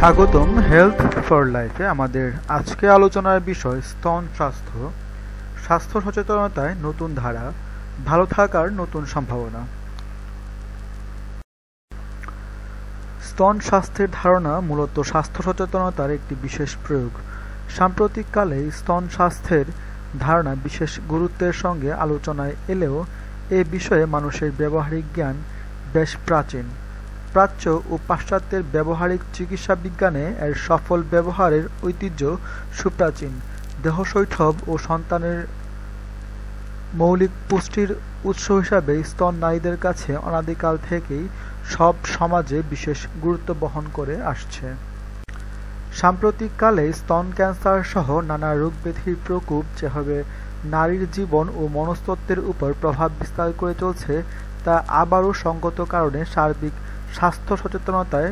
স্বাগতম health for লাইফে আমাদের আজকে আলোচনার বিষয় স্তন স্বাস্থ্য স্বাস্থ্য সচেতনতায় নতুন ধারা, ভালো থাকার নতুন সম্ভাবনা। স্তন স্বাস্থ্যের ধারণা মূলত স্বাস্থ্য সচেতনতার একটি বিশেষ প্রয়োগ। সাম্প্রতিককালে স্তন স্বাস্থ্যের ধারণা বিশেষ গুরুত্বের সঙ্গে আলোচনায় এলেও এ বিষয়ে মানুষের ব্যবহারিক জ্ঞান বেশ প্রাচীন। প্রাচ্য ও পাশ্চাত্যের ব্যবহারিক চিকিৎসা বিজ্ঞানে এর সফল ব্যবহারের ঐতিহ্য সুপ্রাচীন। দেহশৈঠব ও সন্তানের মৌলিক পুষ্টির উৎস হিসাবে স্তন নারীদের কাছে অনাদিকাল থেকেই সব সমাজে বিশেষ গুরুত্ব বহন করে আসছে। সাম্প্রতিককালে স্তন ক্যান্সার সহ নানা রোগব্যাধির প্রকোপ যেভাবে নারীর জীবন ও মনস্তত্ত্বের উপর প্রভাব বিস্তার করে চলছে, তা আবারও সঙ্গত কারণে সার্বিক স্বাস্থ্য সচেতনতায়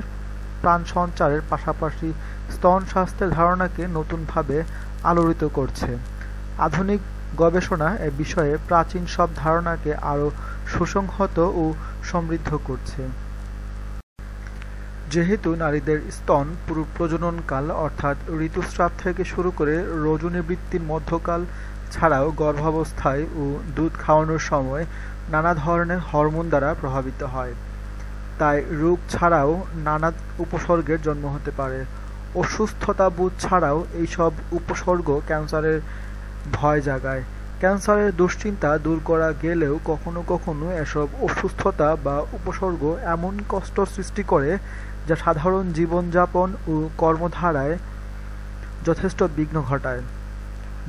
প্রাণ সঞ্চারের পাশাপাশি স্তন স্বাস্থ্যের ধারণাকে নতুনভাবে আলোড়িত করছে। আধুনিক গবেষণা এ বিষয়ে প্রাচীন সব ধারণাকে আরও সুসংহত ও সমৃদ্ধ করছে। যেহেতু নারীদের স্তন পুরো প্রজননকাল অর্থাৎ ঋতুস্রাব থেকে শুরু করে রজনীবৃত্তির মধ্যকাল ছাড়াও গর্ভাবস্থায় ও দুধ খাওয়ানোর সময় নানা ধরনের হরমোন দ্বারা প্রভাবিত হয়। তাই রোগ ছাড়াও নানা উপসর্গের জন্ম হতে পারে। অসুস্থতাবোধ ছাড়াও এইসব উপসর্গ ক্যান্সারের ভয় জাগায়। ক্যান্সারের দুশ্চিন্তা দূর করা গেলেও কখনো কখনো এসব অসুস্থতা বা উপসর্গ এমন কষ্ট সৃষ্টি করে যা সাধারণ জীবনযাপন ও কর্মধারায় যথেষ্ট বিঘ্ন ঘটায়।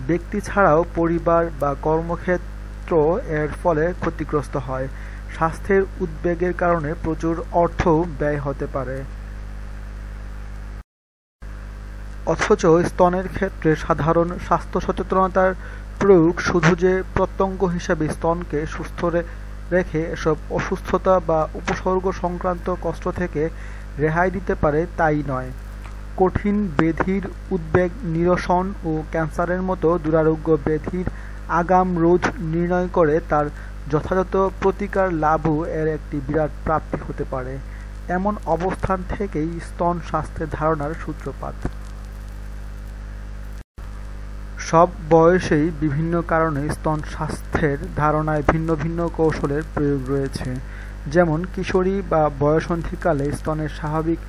ব্যক্তি ছাড়াও পরিবার বা কর্মক্ষেত্র এর ফলে ক্ষতিগ্রস্ত হয়। স্বাস্থ্যের উদ্বেগের কারণে প্রচুর অর্থও ব্যয় হতে পারে। অথচ স্তনের ক্ষেত্রে সাধারণ স্বাস্থ্য সচেতনতার প্রয়োগ শুধু যে প্রত্যঙ্গ হিসেবে স্তনকে সুস্থ রেখে এসব অসুস্থতা বা উপসর্গ সংক্রান্ত কষ্ট থেকে রেহাই দিতে পারে তাই নয়। কঠিন ব্যাধির উদ্বেগ, নিরসন ও ক্যান্সারের মতো দুরারোগ্য ব্যাধির আগাম রোধ নির্ণয় করে তার যথাযথ প্রতিকার লাভও এর একটি বিরাট প্রাপ্তি হতে পারে। এমন অবস্থান থেকেই স্তন স্বাস্থ্যের ধারণার সূত্রপাত। সব বয়সেই বিভিন্ন কারণে স্তন স্বাস্থ্যের ধারণায় ভিন্ন ভিন্ন কৌশলের প্রয়োগ রয়েছে। যেমন কিশোরী বা বয়সন্ধিকালে স্তনের স্বাভাবিক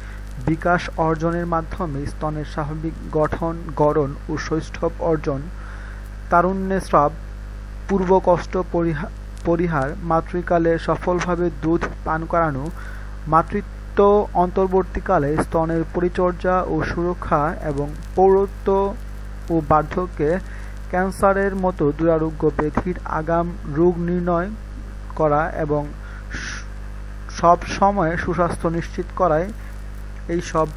বিকাশ অর্জনের মাধ্যমে স্তনের স্বাভাবিক গঠন, গড়ন ও শৈষ্ঠব অর্জন তারুণ্যে স্রাব, পূর্বকষ্ট পরিহার, মাতৃকালে সফলভাবে দুধ পান করানো, মাতৃত্ব অন্তর্বর্তীকালে স্তনের পরিচর্যা ও সুরক্ষা এবং পৌরত্ব ও বার্ধক্যে ক্যান্সারের মতো দুরারোগ্য ব্যাধির আগাম রোগ নির্ণয় করা এবং সব সময়ে সুস্বাস্থ্য নিশ্চিত করাই এই সব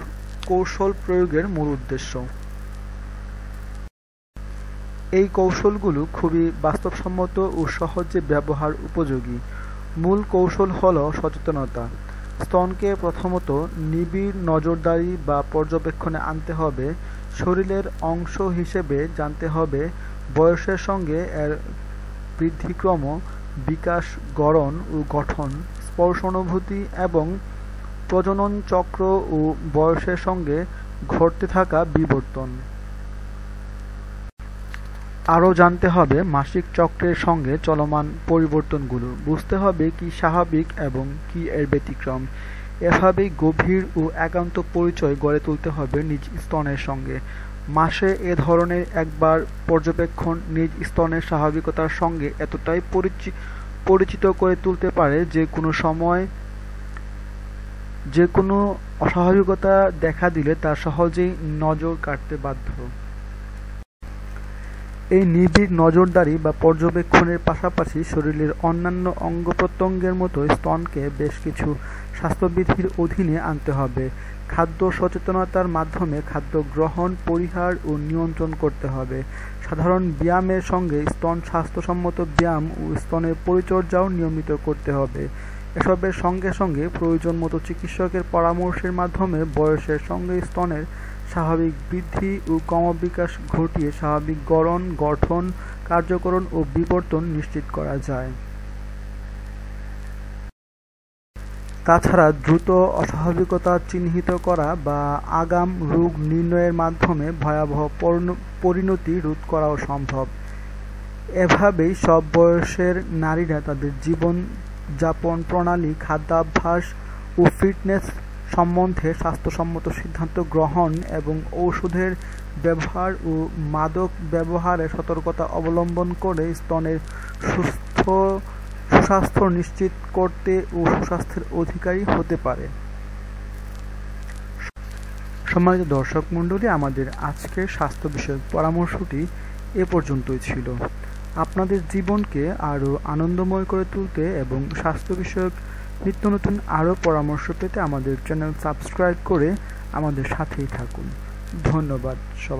কৌশল প্রয়োগের মূল উদ্দেশ্য। এই কৌশলগুলো খুবই বাস্তবসম্মত ও সহজে ব্যবহার উপযোগী। মূল কৌশল হল সচেতনতা। স্তনকে প্রথমত নিবিড় নজরদারি বা পর্যবেক্ষণে আনতে হবে। শরীরের অংশ হিসেবে জানতে হবে বয়সের সঙ্গে এর বৃদ্ধিক্রম, বিকাশ, গড়ন ও গঠন, স্পর্শানুভূতি এবং প্রজনন চক্র ও বয়সের সঙ্গে ঘটতে থাকা বিবর্তন। আরও জানতে হবে মাসিক চক্রের সঙ্গে চলমান পরিবর্তনগুলো। বুঝতে হবে কি স্বাভাবিক এবং কি এর ব্যতিক্রম। এভাবেই গভীর ও একান্ত পরিচয় গড়ে তুলতে হবে নিজ স্তনের সঙ্গে। মাসে এ ধরনের একবার পর্যবেক্ষণ নিজ স্তনের স্বাভাবিকতার সঙ্গে এতটাই পরিচিত করে তুলতে পারে যে কোনো সময় যে কোনো অস্বাভাবিকতা দেখা দিলে তা সহজেই নজর কাটতে বাধ্য। এই নিবিড় নজরদারি বা পর্যবেক্ষণের পাশাপাশি শরীরের অন্যান্য অঙ্গ-প্রত্যঙ্গের মতো স্তনকে বেশ কিছু স্বাস্থ্যবিধির অধীনে আনতে হবে। খাদ্য সচেতনতার মাধ্যমে খাদ্য গ্রহণ, পরিহার ও নিয়ন্ত্রণ করতে হবে। সাধারণ ব্যায়ামের সঙ্গে স্তন স্বাস্থ্যসম্মত ব্যায়াম ও স্তনের পরিচর্যাও নিয়মিত করতে হবে। এসবের সঙ্গে সঙ্গে প্রয়োজন মতো চিকিৎসকের পরামর্শের মাধ্যমে বয়সের সঙ্গে স্তনের স্বাভাবিক বৃদ্ধি ও ক্রমবিকাশ ঘটিয়ে স্বাভাবিক গড়ন গঠন কার্যকরণ ও বিবর্তন নিশ্চিত করা যায় তাছাড়া দ্রুত অস্বাভাবিকতা চিহ্নিত করা বা আগাম রোগ নির্ণয়ের মাধ্যমে ভয়াবহ পরিণতি রোধ করাও সম্ভব। এভাবেই সব বয়সের নারীরা তাদের জীবনযাপন প্রণালী, খাদ্যাভ্যাস ও ফিটনেস সম্বন্ধে স্বাস্থ্যসম্মত সিদ্ধান্ত গ্রহণ এবং ঔষধের ব্যবহার ও মাদক ব্যবহারে সতর্কতা অবলম্বন করে স্তনের সুস্থ, সুস্বাস্থ্য নিশ্চিত করতে ও সুস্বাস্থ্যের অধিকারী হতে পারে। সম্মানিত দর্শক মণ্ডলী, আমাদের আজকের স্বাস্থ্য বিষয়ক পরামর্শটি এ পর্যন্তই ছিল। আপনাদের জীবনকে আরও আনন্দময় করে তুলতে এবং স্বাস্থ্য বিষয়ক নিত্য নতুন আরও পরামর্শ পেতে আমাদের চ্যানেল সাবস্ক্রাইব করে আমাদের সাথেই থাকুন। ধন্যবাদ সবাই